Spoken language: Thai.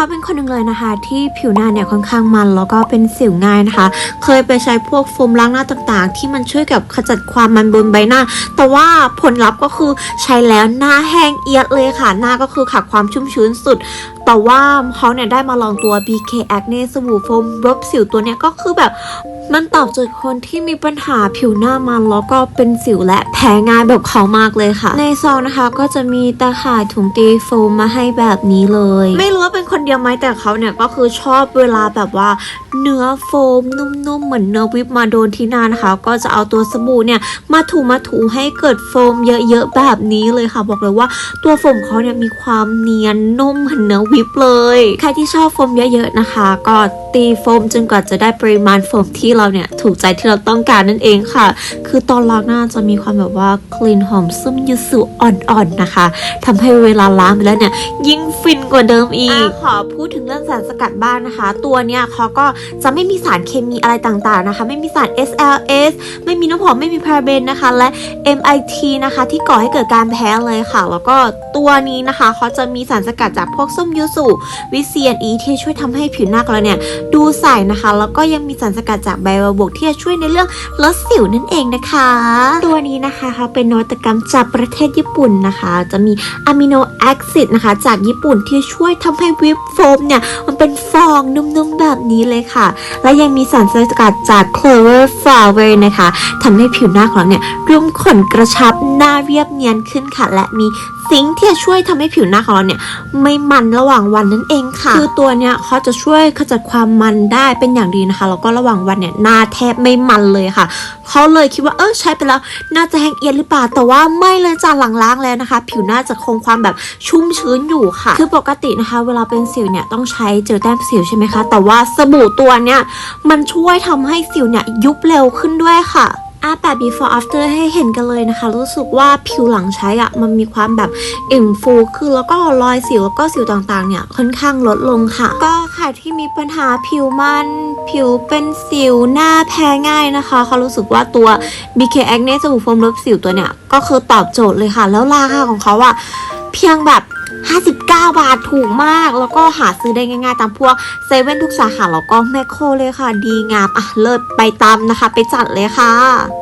เขาเป็นคนหนึ่งเลยนะคะ ที่ผิวหน้าเนี่ยค่อนข้างมัน แล้วก็เป็นสิวง่ายนะคะ เคยไปใช้พวกโฟมล้างหน้าต่างๆ ที่มันช่วยกับขจัดความมันบนใบหน้า แต่ว่าผลลัพธ์ก็คือใช้แล้วหน้าแห้งเอียดเลยค่ะ หน้าก็คือขาดความชุ่มชื้นสุด แต่ว่าเขาเนี่ยได้มาลองตัว BK Acne สบู่โฟมลบสิวตัวเนี้ยก็คือแบบมันตอบโจทย์คนที่มีปัญหาผิวหน้ามันแล้วก็เป็นสิวและแพ้ง่ายแบบเขามากเลยค่ะ ในซองนะคะก็จะมีตาข่ายถุงตีโฟมมาให้แบบนี้เลย ไม่รู้ว่าเป็น คนเดียวไหมแต่เขาเนี่ยก็คือชอบเวลาแบบว่าเนื้อโฟมนุ่มๆเหมือนเนื้อวิปมาโดนที่หน้านะคะ ก็จะเอาตัวสบู่เนี่ยมาถูมาถูให้เกิดโฟมเยอะๆแบบนี้เลยค่ะ บอกเลยว่าตัวโฟมเขาเนี่ยมีความเนียนนุ่มเหมือนเนื้อวิปเลยใครที่ชอบโฟมเยอะๆนะคะ ก็ตีโฟมจนกว่าจะได้ปริมาณโฟมที่เราเนี่ยถูกใจที่เราต้องการนั่นเองค่ะ คือตอนล้างหน้าจะมีความแบบว่ากลิ่นหอมซึมยูสุอ่อนๆนะคะทำให้เวลาล้างไปแล้วเนี่ยยิ่งฟินกว่าเดิมอีกขอพูดถึงเรื่องสารสกัดบ้างนะคะ ตัวเนี้ยเขาก็จะไม่มีสารเคมีอะไรต่างๆนะคะ ไม่มีสาร SLS ไม่มีน้ำหอมไม่มีพาราเบนนะคะ และ MIT นะคะ ที่ก่อให้เกิดการแพ้เลยค่ะ แล้วก็ตัวนี้นะคะเขาจะมีสารสกัดจากพวกส้มยูสุวิเซียนอีที่ช่วยทำให้ผิวหน้าของเราเนี่ยดูใสนะคะ แล้วก็ยังมีสารสกัดจากใบบวบกที่จะช่วยในเรื่องลดสิวนั่นเองนะคะ ตัวนี้นะคะเขาเป็นนวัตกรรมจากประเทศญี่ปุ่นนะคะ จะมีอะมิโนแอซิดนะคะ จากญี่ปุ่นที่ช่วยทำให้วิปโฟมเนี่ยมันเป็นฟองนุ่มๆแบบนี้เลยค่ะ และยังมีสารสกัดจาก clover flower นะคะทำให้ผิวหน้าของเราเนี่ยรุ่มขนกระชับหน้าเรียบเนียนขึ้นค่ะ และมีซิงค์ที่จะช่วยทำให้ผิวหน้าของเราเนี่ยไม่มันระหว่างวันนั่นเองค่ะ คือตัวเนี้ยเขาจะช่วยขจัดความมันได้เป็นอย่างดีนะคะแล้วก็ระหว่างวันเนี่ยหน้าแทบไม่มันเลยค่ะเขาเลยคิดว่าเออใช้ไปแล้วน่าจะแห้งเอียนหรือเปล่าแต่ว่าไม่เลยจ้าหลังล้างแล้วนะคะ ผิวหน้าจะคงความแบบชุ่มชื้นอยู่ค่ะ คือปกตินะคะ เวลาเป็นสิวเนี่ยต้องใช้เจลแต้มสิวใช่ไหมคะ แต่ว่าสบู่ตัวเนี้ยมันช่วยทำให้สิวเนี่ยยุบเร็วขึ้นด้วยค่ะอะแต่ before after ให้เห็นกันเลยนะคะ รู้สึกว่าผิวหลังใช้อะมันมีความแบบอิ่มฟูขึ้นแล้วก็รอยสิวแล้วก็สิวต่างๆ เนี่ยค่อนข้างลดลงค่ะ ก็ใครที่มีปัญหาผิวมัน ผิวเป็นสิวหน้าแพ้ง่ายนะคะ เขารู้สึกว่าตัว BK Acne สบู่โฟมลบสิวตัวเนี่ย ก็คือตอบโจทย์เลยค่ะ แล้วราคาของเขาอะเพียงแบบ 59 บาทถูกมาก แล้วก็หาซื้อได้ง่ายๆ ตามพวกเซเว่นทุกสาขาแล้วก็แมคโครเลยค่ะ ดีงามอะเลิศไปตามนะคะ ไปจัดเลยค่ะ